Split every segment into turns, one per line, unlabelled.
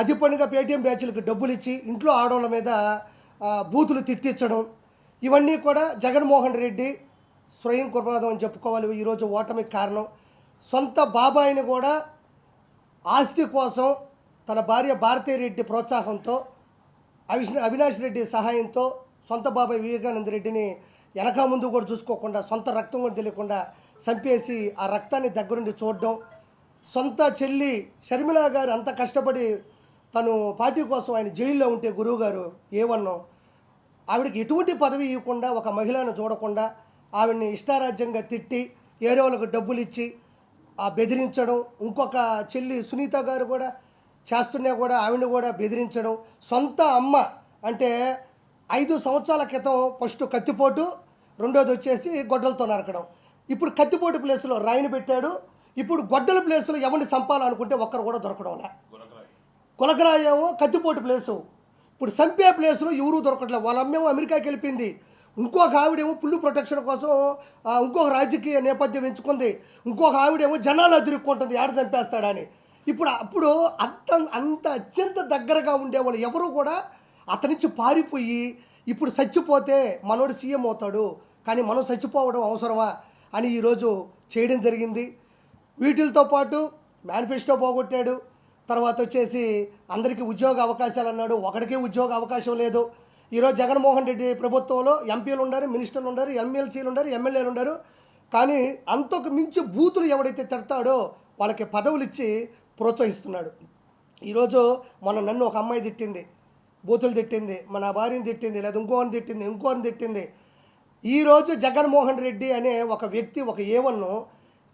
అది పనిగా పేటీఎం బ్యాచ్లకు డబ్బులు ఇచ్చి ఇంట్లో ఆడవాళ్ళ మీద బూతులు తిట్టించడం ఇవన్నీ కూడా జగన్మోహన్ రెడ్డి స్వయం కుర్రాదం అని చెప్పుకోవాలి. ఈరోజు ఓటమికి కారణం. సొంత బాబాయిని కూడా ఆస్తి కోసం తన భార్య భారతీ రెడ్డి ప్రోత్సాహంతో అవిష్ అవినాష్ రెడ్డి సహాయంతో సొంత బాబాయ్ వివేకానంద రెడ్డిని వెనక ముందు కూడా చూసుకోకుండా సొంత రక్తం కూడా తెలియకుండా చంపేసి ఆ రక్తాన్ని దగ్గరుండి చూడడం సొంత చెల్లి షర్మిల గారు అంత కష్టపడి తను పార్టీ కోసం ఆయన జైల్లో ఉంటే గురువు గారు ఏమన్నాం ఆవిడకి ఎటువంటి పదవి ఇవ్వకుండా ఒక మహిళను చూడకుండా ఆవిడని ఇష్టారాజ్యంగా తిట్టి ఏరే డబ్బులు ఇచ్చి ఆ బెదిరించడం ఇంకొక చెల్లి సునీత గారు కూడా చేస్తున్నా కూడా ఆవిడని కూడా బెదిరించడం సొంత అమ్మ అంటే ఐదు సంవత్సరాల క్రితం ఫస్ట్ కత్తిపోటు రెండోది వచ్చేసి గొడ్డలతో నరకడం. ఇప్పుడు కత్తిపోటు ప్లేస్లో రాయిని పెట్టాడు ఇప్పుడు గొడ్డల ప్లేస్లో ఎవరిని చంపాలనుకుంటే ఒక్కరు కూడా దొరకడంలే కులకరాయేమో కత్తిపోటు ప్లేసు. ఇప్పుడు సంపే ప్లేస్లో ఎవరూ దొరకట్లేదు వాళ్ళ అమ్మేమో అమెరికాకి వెళ్ళిపోయింది. ఇంకొక ఆవిడేమో పుల్లు ప్రొటెక్షన్ కోసం ఇంకొక రాజకీయ నేపథ్యం ఎంచుకుంది. ఇంకొక ఆవిడేమో జనాలు అదురుక్కుంటుంది ఆడ చంపేస్తాడని. ఇప్పుడు అప్పుడు అంత అంత అత్యంత దగ్గరగా ఉండేవాళ్ళు ఎవరు కూడా అతని నుంచి పారిపోయి ఇప్పుడు చచ్చిపోతే మనోడు సీఎం అవుతాడు. కానీ మనం చచ్చిపోవడం అవసరమా అని ఈరోజు చేయడం జరిగింది. వీటితో పాటు మేనిఫెస్టో పోగొట్టాడు. తర్వాత వచ్చేసి అందరికీ ఉద్యోగ అవకాశాలు అన్నాడు. ఒకడికే ఉద్యోగ అవకాశం లేదు. ఈరోజు జగన్మోహన్ రెడ్డి ప్రభుత్వంలో ఎంపీలు ఉన్నారు మినిస్టర్లు ఉన్నారు ఎమ్మెల్సీలు ఉన్నారు ఎమ్మెల్యేలు ఉన్నారు కానీ అంతకు మించి బూతులు ఎవడైతే తిడతాడో వాళ్ళకి పదవులు ఇచ్చి ప్రోత్సహిస్తున్నాడు. ఈరోజు మన నన్ను ఒక అమ్మాయి తిట్టింది. బూతులు తిట్టింది. మన భార్యని తిట్టింది. లేదా ఇంకోని తిట్టింది ఇంకోని తిట్టింది. ఈరోజు జగన్మోహన్ రెడ్డి అనే ఒక వ్యక్తి ఒక ఏవన్ను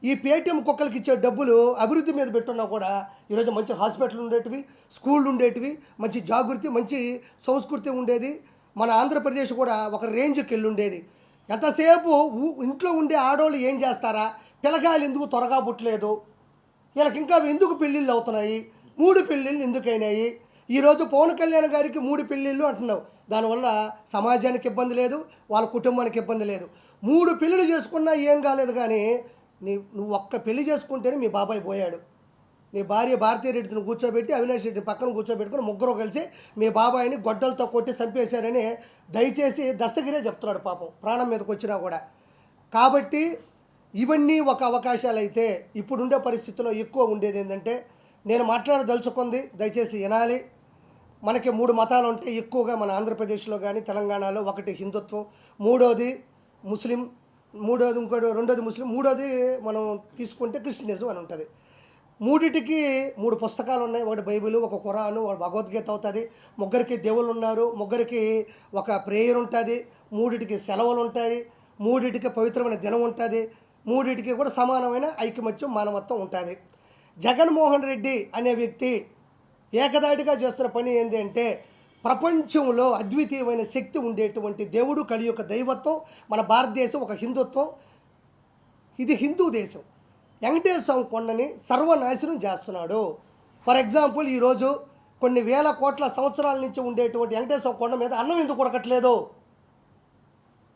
ఈ పేటీఎం కుక్కలకి ఇచ్చే డబ్బులు అభివృద్ధి మీద పెట్టున్నా కూడా ఈరోజు మంచి హాస్పిటల్ ఉండేటివి స్కూళ్ళు ఉండేటివి మంచి జాగృతి మంచి సంస్కృతి ఉండేది. మన ఆంధ్రప్రదేశ్ కూడా ఒక రేంజ్కి వెళ్ళి ఉండేది ఎంతసేపు ఊ- ఇంట్లో ఉండే ఆడవాళ్ళు ఏం చేస్తారా? పిల్లకాయలు ఎందుకు త్వరగా పుట్టలేదు? వీళ్ళకి ఇంకా ఎందుకు పెళ్ళిళ్ళు అవుతున్నాయి? మూడు పెళ్ళిళ్ళు ఎందుకైనాయి? ఈరోజు పవన్ కళ్యాణ్ గారికి మూడు పెళ్ళిళ్ళు అంటున్నావు. దానివల్ల సమాజానికి ఇబ్బంది లేదు వాళ్ళ కుటుంబానికి ఇబ్బంది లేదు. మూడు పెళ్ళిళ్ళు చేసుకున్నా ఏం కాలేదు కానీ నీ నువ్వు ఒక్క పెళ్ళి చేసుకుంటేనే మీ బాబాయ్ పోయాడు. నీ భార్య భారతీయ రెడ్డిని కూర్చోబెట్టి అవినాష్ రెడ్డి పక్కన కూర్చోబెట్టుకుని ముగ్గురు కలిసి మీ బాబాయిని గొడ్డలతో కొట్టి చంపేశారని దయచేసి దస్తగిరే చెప్తున్నాడు పాపం ప్రాణం మీదకి వచ్చినా కూడా. కాబట్టి ఇవన్నీ ఒక అవకాశాలు అయితే ఇప్పుడుండే పరిస్థితుల్లో ఎక్కువ ఉండేది ఏంటంటే నేను మాట్లాడదలుచుకుంది దయచేసి వినాలి. మనకి మూడు మతాలు ఉంటాయి ఎక్కువగా మన ఆంధ్రప్రదేశ్లో కానీ తెలంగాణలో ఒకటి హిందుత్వం మూడోది ముస్లిం మూడోది ఇంకోటి రెండోది ముస్లిం మూడోది మనం తీసుకుంటే క్రిస్టియనిజం అని ఉంటుంది. మూడిటికి మూడు పుస్తకాలు ఉన్నాయి. ఒకటి బైబిల్ ఒక ఖురాను ఒక భగవద్గీత అవుతుంది. ముగ్గురికి దేవుళ్ళు ఉన్నారు. ముగ్గురికి ఒక ప్రేయర్ ఉంటుంది. మూడిటికి సెలవులు ఉంటాయి. మూడిటికి పవిత్రమైన దినం ఉంటుంది. మూడిటికి కూడా సమానమైన ఐకమత్యం మానవత్వం ఉంటుంది. జగన్మోహన్ రెడ్డి అనే వ్యక్తి ఏకదాటిగా చేస్తున్న పని ఏంటి అంటే ప్రపంచంలో అద్వితీయమైన శక్తి ఉండేటువంటి దేవుడు కలి యొక్క దైవత్వం మన భారతదేశం ఒక హిందుత్వం. ఇది హిందూ దేశం. వెంకటేశ్వర కొండని సర్వనాశనం చేస్తున్నాడు. ఫర్ ఎగ్జాంపుల్ ఈరోజు కొన్ని వేల కోట్ల సంవత్సరాల నుంచి ఉండేటువంటి వెంకటేశ్వర కొండ మీద అన్నం ఎందుకు ఉడకట్లేదు?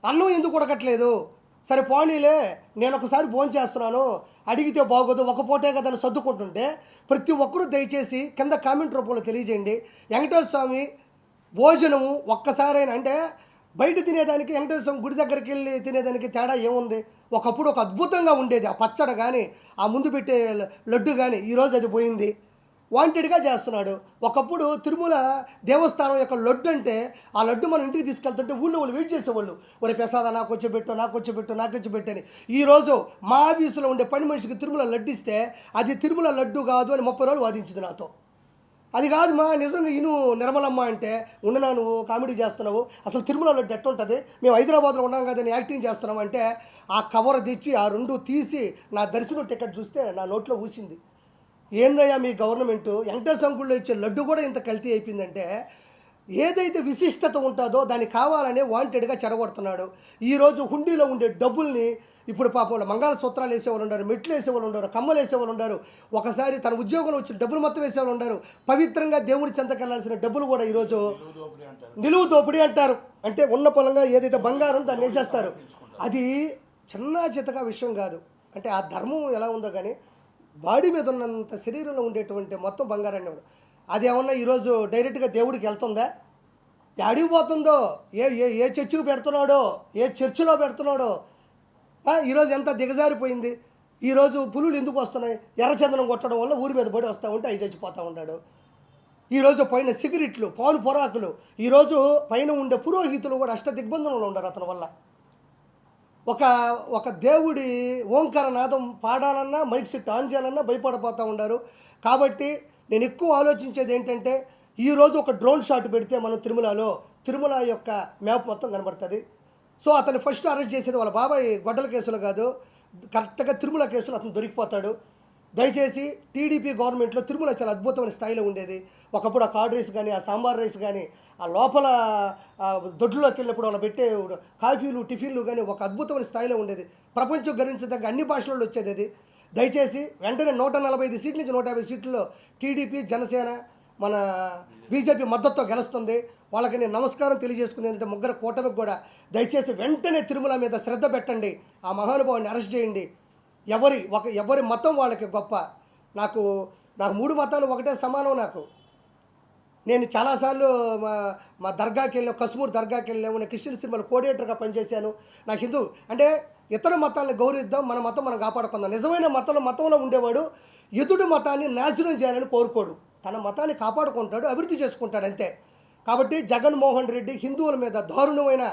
అన్నం ఎందుకు ఉడకట్లేదు? సరే పోనీలే నేను ఒకసారి ఫోన్ చేస్తున్నాను. అడిగితే బాగోదు ఒక పూటే కదా సర్దుకుంటుంటే ప్రతి ఒక్కరూ దయచేసి కింద కామెంట్ రూపంలో తెలియజేయండి. వెంకటేశ్వర స్వామి భోజనము ఒక్కసారైనా అంటే బయట తినేదానికి వెంకటేశ్వర గుడి దగ్గరికి వెళ్ళి తినేదానికి తేడా ఏముంది? ఒకప్పుడు ఒక అద్భుతంగా ఉండేది. ఆ పచ్చడి కానీ ఆ ముందు పెట్టే లడ్డు కానీ ఈరోజు అది పోయింది. వాంటెడ్గా చేస్తున్నాడు. ఒకప్పుడు తిరుమల దేవస్థానం యొక్క లడ్డు అంటే ఆ లడ్డు మనం ఇంటికి తీసుకెళ్తుంటే ఊళ్ళో వాళ్ళు వెయిట్ చేసేవాళ్ళు. ఒరే ప్రసాద నాకు వచ్చి పెట్టు నాకు వచ్చి పెట్టు నాకు వచ్చి పెట్టని ఈరోజు మా ఆఫీసులో ఉండే పని మనిషికి తిరుమల లడ్డు ఇస్తే అది తిరుమల లడ్డు కాదు అని ముప్పై రోజులు వాదించింది నాతో. అది కాదు మా నిజంగా ఇను నిర్మలమ్మ అంటే ఉండనా నువ్వు కామెడీ చేస్తున్నావు? అసలు తిరుమల డెట్ ఉంటుంది? మేము హైదరాబాద్లో ఉన్నాం కదా నేను యాక్టింగ్ చేస్తున్నాం అంటే ఆ కవర్ తెచ్చి ఆ రెండు తీసి నా దర్శనం టికెట్ చూస్తే నా నోట్లో ఊసింది. ఏందయ్యా మీ గవర్నమెంట్? వెంకటేశ్వర గుళ్ళో ఇచ్చే లడ్డు కూడా ఇంత కల్తీ అయిపోయిందంటే ఏదైతే విశిష్టత ఉంటుందో దాన్ని కావాలనే వాంటెడ్గా చెడగొడుతున్నాడు ఈరోజు హుండీలో ఉండే డబ్బుల్ని ఇప్పుడు పాపం మంగళసూత్రాలు వేసేవాళ్ళు ఉన్నారు మెట్లు వేసేవాళ్ళు ఉన్నారు కమ్మలు వేసేవాళ్ళు ఉన్నారు ఒకసారి తన ఉద్యోగంలో వచ్చిన డబ్బులు మొత్తం వేసేవాళ్ళు ఉన్నారు పవిత్రంగా దేవుడి చెంతకెళ్ళాల్సిన డబ్బులు కూడా ఈరోజు నిలువు దోపిడీ అంటారు. అంటే ఉన్న పొలంగా ఏదైతే బంగారం దాన్ని వేసేస్తారు. అది చిన్న చితక విషయం కాదు. అంటే ఆ ధర్మం ఎలా ఉందో కానీ బాడీ మీద ఉన్నంత శరీరంలో ఉండేటువంటి మొత్తం బంగారాన్ని వాడు. అది ఏమన్నా ఈరోజు డైరెక్ట్గా దేవుడికి వెళ్తుందా? అడిగి పోతుందో? ఏ ఏ ఏ చర్చికి పెడుతున్నాడో? ఏ చర్చిలో పెడుతున్నాడో? ఈరోజు ఎంత దిగజారిపోయింది? ఈరోజు పులులు ఎందుకు వస్తున్నాయి? ఎర్రచందనం కొట్టడం వల్ల ఊరి మీద పడి వస్తూ ఉంటే అవి చచ్చిపోతూ ఉన్నాడు. ఈరోజు పైన సిగరెట్లు పాలు పొరాకులు ఈరోజు పైన ఉండే పురోహితులు కూడా అష్ట దిగ్బంధనంలో ఉండరు అతని వల్ల. ఒక ఒక దేవుడి ఓంకార నాదం పాడాలన్నా మైక్ సెట్ ఆన్ చేయాలన్నా భయపడిపోతూ ఉన్నారు. కాబట్టి నేను ఎక్కువ ఆలోచించేది ఏంటంటే ఈరోజు ఒక డ్రోన్ షాట్ పెడితే మనం తిరుమలలో తిరుమల యొక్క మ్యాప్ మొత్తం కనబడుతుంది. సో అతను ఫస్ట్ అరెస్ట్ చేసేది వాళ్ళ బాబాయ్ గొడ్డల కేసులు కాదు కరెక్ట్గా తిరుమల కేసులు అతను దొరికిపోతాడు. దయచేసి టీడీపీ గవర్నమెంట్లో తిరుమల చాలా అద్భుతమైన స్థాయిలో ఉండేది. ఒకప్పుడు ఆ కార్డ్ రైస్ కానీ ఆ సాంబార్ రైస్ కానీ ఆ లోపల దొడ్లోకి వెళ్ళినప్పుడు వాళ్ళు పెట్టే కాఫీలు టిఫిన్లు కానీ ఒక అద్భుతమైన స్థాయిలో ఉండేది. ప్రపంచం గర్వించదగ్గ అన్ని భాషలలో వచ్చేది అది. దయచేసి వెంటనే నూట నలభై ఐదు సీట్ల నుంచి నూట యాభై సీట్లలో టీడీపీ జనసేన మన బీజేపీ మద్దతుతో గెలుస్తుంది. వాళ్ళకి నేను నమస్కారం తెలియజేసుకుంది ఏంటంటే ముగ్గురు కూటమికి కూడా దయచేసి వెంటనే తిరుమల మీద శ్రద్ధ పెట్టండి. ఆ మహానుభావుని అరెస్ట్ చేయండి. ఎవరి ఒక ఎవరి మతం వాళ్ళకి గొప్ప. నాకు నాకు మూడు మతాలు ఒకటే సమానం నాకు. నేను చాలాసార్లు మా మా దర్గాకి వెళ్ళాను కశ్మూర్ దర్గాకి వెళ్ళాము నేను క్రిస్టియన్ సినిమాలో కోఆర్డినేటర్గా పనిచేశాను. నాకు హిందూ అంటే ఇతర మతాలను గౌరవిద్దాం మన మతం మనం కాపాడుకుందాం. నిజమైన మతంలో మతంలో ఉండేవాడు ఎదుటి మతాన్ని నాశనం చేయాలని కోరుకోడు. తన మతాన్ని కాపాడుకుంటాడు అభివృద్ధి చేసుకుంటాడు అంతే. కాబట్టి జగన్మోహన్ రెడ్డి హిందువుల మీద దారుణమైన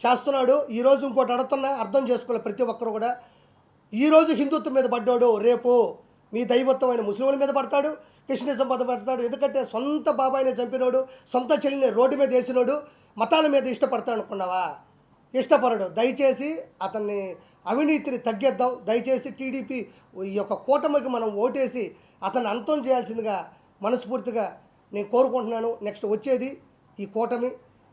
చేస్తున్నాడు. ఈరోజు ఇంకోటి అడుగుతున్నా అర్థం చేసుకోవాలి ప్రతి ఒక్కరు కూడా. ఈరోజు హిందుత్వం మీద పడ్డాడు రేపు మీ దైవత్వమైన ముస్లింల మీద పడతాడు క్రిస్టియనిజం మీద పడతాడు. ఎందుకంటే సొంత బాబాయిని చంపినోడు సొంత చెల్లిని రోడ్డు మీద వేసినోడు మతాల మీద ఇష్టపడతాడు అనుకున్నావా? ఇష్టపడడు. దయచేసి అతన్ని అవినీతిని తగ్గిద్దాం. దయచేసి టీడీపీ ఈ యొక్క కూటమికి మనం ఓటేసి అతన్ని అంతం చేయాల్సిందిగా మనస్ఫూర్తిగా నేను కోరుకుంటున్నాను. నెక్స్ట్ వచ్చేది ఈ కూటమి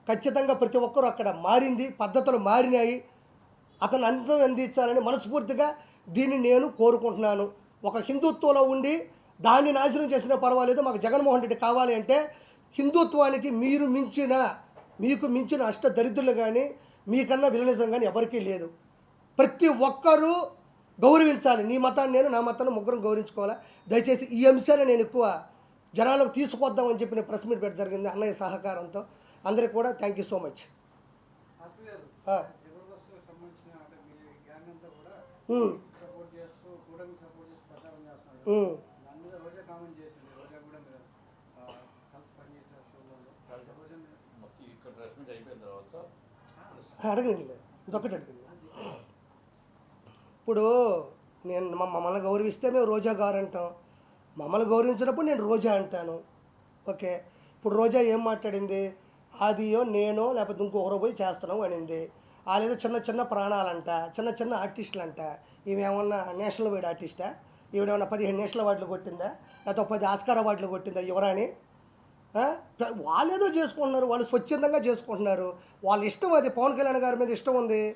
ఖచ్చితంగా ప్రతి ఒక్కరూ అక్కడ మారింది పద్ధతులు మారినాయి. అతను అంతం అందించాలని మనస్ఫూర్తిగా దీన్ని నేను కోరుకుంటున్నాను. ఒక హిందుత్వంలో ఉండి దాన్ని నాశనం చేసినా పర్వాలేదు మాకు జగన్మోహన్ రెడ్డి కావాలి అంటే హిందుత్వానికి మీరు మించిన మీకు మించిన అష్ట దరిద్రులు కానీ మీకన్నా విలనిజం కానీ ఎవరికీ లేదు. ప్రతి ఒక్కరూ గౌరవించాలి. నీ మతాన్ని నేను నా మతాన్ని ముగ్గురం గౌరవించుకోవాలా? దయచేసి ఈ అంశాన్ని నేను ఎక్కువ జనాలకు తీసుకొద్దామని చెప్పి నేను ప్రెస్ మీట్ పెట్ట జరిగింది అన్నయ్య సహకారంతో. అందరికీ కూడా థ్యాంక్ యూ సో మచ్ అడగండి ఇదొకటి అడగండి. ఇప్పుడు నేను మమ్మ- మమ్మల్ని గౌరవిస్తే మేము రోజా గారు అంటాం. మమ్మల్ని గౌరవించినప్పుడు నేను రోజా అంటాను. ఓకే. ఇప్పుడు రోజా ఏం మాట్లాడింది? ఆదియో నేనో లేకపోతే ఇంకొకరు పోయి చేస్తున్నావు అనింది. వాళ్ళేదో చిన్న చిన్న ప్రాణాలంట చిన్న చిన్న ఆర్టిస్టులు అంట ఇవేమన్నా నేషనల్ వైడ్ ఆర్టిస్టా? ఈవిడేమన్నా పదిహేను నేషనల్ అవార్డులు కొట్టిందా? లేకపోతే పది ఆస్కార్ అవార్డులు కొట్టిందా యువరాణి? వాళ్ళేదో వాళ్ళు ఏదో చేసుకుంటున్నారు వాళ్ళు స్వచ్ఛందంగా చేసుకుంటున్నారు. వాళ్ళ ఇష్టం అది. పవన్ కళ్యాణ్ గారి మీద ఇష్టం ఉంది.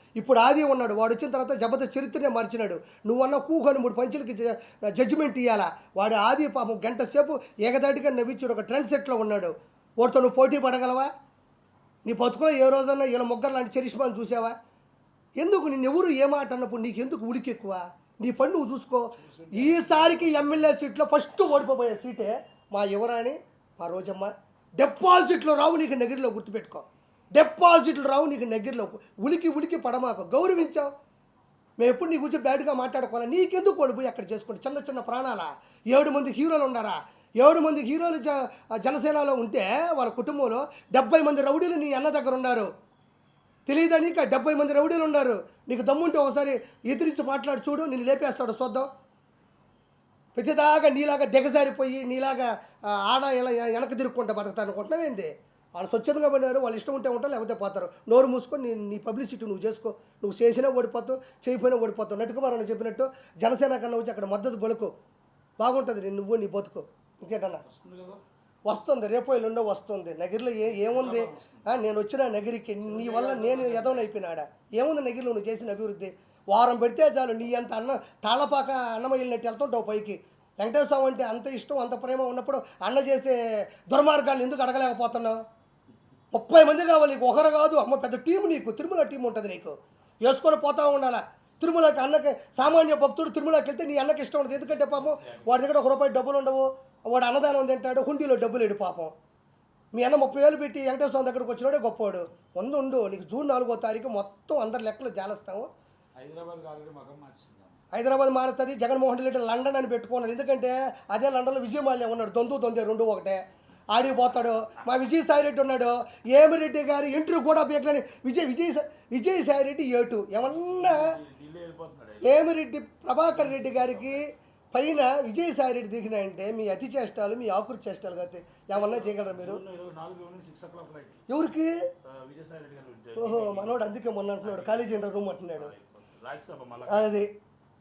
ఇప్పుడు ఆది ఉన్నాడు. వాడు వచ్చిన తర్వాత జబర్దస్త్ చరిత్రనే మార్చినాడు. నువ్వన్న కూకొని మూడు పంచులకి జడ్జిమెంట్ ఇవ్వాలా వాడు ఆది పాపం గంట సేపు ఏకదాటిగా నవ్వించుడు. ఒక ట్రెండ్ సెట్లో ఉన్నాడు. వాడితో నువ్వు పోటీ పడగలవా? నీ బతుకులో ఏ రోజన్నా వీళ్ళ ముగ్గురు లాంటి చరిష్మాను చూసావా? ఎందుకు నేను ఎవరు ఏ మాట అన్నప్పుడు నీకు ఎందుకు ఉడికెక్కువ ఎక్కువ? నీ పని నువ్వు చూసుకో. ఈసారికి ఎమ్మెల్యే సీట్లో ఫస్ట్ ఓడిపోయే సీటే మా యువరాణి మా రోజమ్మ. డిపాజిట్లో రావు నీకు నగిరిలో గుర్తుపెట్టుకో. డిపాజిట్లు రావు నీకు దగ్గరలో ఉలికి ఉలికి పడమాకు. గౌరవించావు. మేము ఎప్పుడు నీ గురించి బ్యాడ్గా మాట్లాడుకోవాలి? నీకెందుకు ఓడిపోయి అక్కడ చేసుకోండి చిన్న చిన్న ప్రాణాలా? ఏడు మంది హీరోలు ఉన్నారా? ఏడు మంది హీరోలు జ జనసేనలో ఉంటే వాళ్ళ కుటుంబంలో డెబ్బై మంది రౌడీలు నీ అన్న దగ్గర ఉన్నారు. తెలియదా నీకు? డెబ్బై మంది రౌడీలు ఉన్నారు. నీకు దమ్ముంటే ఒకసారి ఎదిరించి మాట్లాడు చూడు. నేను లేపేస్తాడు చూద్దాం ప్రతిదాకా నీలాగా దిగజారిపోయి నీలాగా ఆడ ఇలా వెనక తిరుక్కుంటా బతుకుతా అనుకుంటున్నావేంది? ఏంది వాళ్ళు స్వచ్ఛందంగా పడినారు వాళ్ళు ఇష్టం ఉంటే ఉంటారు లేకపోతే పోతారు. నోరు మూసుకొని నీ నీ పబ్లిసిటీ నువ్వు చేసుకో. నువ్వు చేసినా ఓడిపోతావు చేయకపోయినా ఓడిపోతావు. నటుకుమారని చెప్పినట్టు జనసేన కన్నా వచ్చి అక్కడ మద్దతు బలుకు బాగుంటుంది నీ నువ్వు నీ బతుకు. ఇంకేటన్నా?
వస్తుంది
రేపు ఎల్లుండో వస్తుంది. నగిరిలో ఏ ఏముంది? నేను వచ్చిన నగిరికి నీ వల్ల నేను ఎదవనైపోయినాడా ఏముంది నగిరిలో నువ్వు చేసిన అభివృద్ధి? వారం పెడితే చాలు నీ అంత అన్న తాళపాక అన్నం వెళ్ళినట్టు వెళ్తుంటావు పైకి. వెంకటేశ్వర అంటే అంత ఇష్టం అంత ప్రేమ ఉన్నప్పుడు అన్న చేసే దుర్మార్గాన్ని ఎందుకు అడగలేకపోతున్నావు? ముప్పై మంది కావాలి నీకు ఒకరు కాదు. అమ్మ పెద్ద టీం నీకు తిరుమల టీం ఉంటుంది నీకు. వేసుకొని పోతా ఉండాలా? తిరుమలకి అన్నకి సామాన్య భక్తుడు తిరుమలకి వెళ్తే నీ అన్నకి ఇష్టం ఉండదు. ఎందుకంటే పాపం వాడి దగ్గర ఒక రూపాయి డబ్బులు ఉండవు. వాడు అన్నదానం తింటాడు హుండీలో డబ్బులు లేడు పాపం. మీ అన్న ముప్పై వేలు పెట్టి వెంకటేశ్వర దగ్గరకు వచ్చినాడే గొప్పవాడు వంద ఉండు నీకు జూన్ నాలుగో తారీఖు మొత్తం అందరి లెక్కలు జాలస్తాము.
హైదరాబాద్
మారుతుంది జగన్మోహన్ రెడ్డి లండన్ అని పెట్టుకున్నాడు. ఎందుకంటే అదే లండన్లో విజయమాల్య ఉన్నాడు దొందు దొందే రెండు ఒకటే. ఆడిపోతాడు. మా విజయసాయి రెడ్డి ఉన్నాడు. ఏమిరెడ్డి గారి ఇంటర్వ్యూ కూడా బీకలేని విజయ్ విజయ్ విజయసాయి రెడ్డి ఏటు? ఏమన్నా ఏమిరెడ్డి ప్రభాకర్ రెడ్డి గారికి పైన విజయసాయి రెడ్డి దిగినాయంటే మీ అతి చేష్టాలు మీ ఆకురు చేష్టాలు కాబట్టి ఏమన్నా చేయగలరా మీరు? ఎవరికి? ఓహో మనోడు అందుకే మొన్న అంటున్నాడు కాలేజీ రూమ్ అంటున్నాడు. అది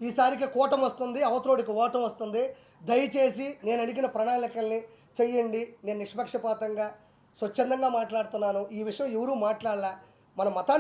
ఈసారికి కూటం వస్తుంది అవతలోడికి ఓటం వస్తుంది. దయచేసి నేను అడిగిన ప్రణాళికల్ని చెయ్యండి నేను నిష్పక్షపాతంగా స్వచ్ఛందంగా మాట్లాడుతున్నాను. ఈ విషయం ఎవరూ మాట్లాడాల. మన మతాన్ని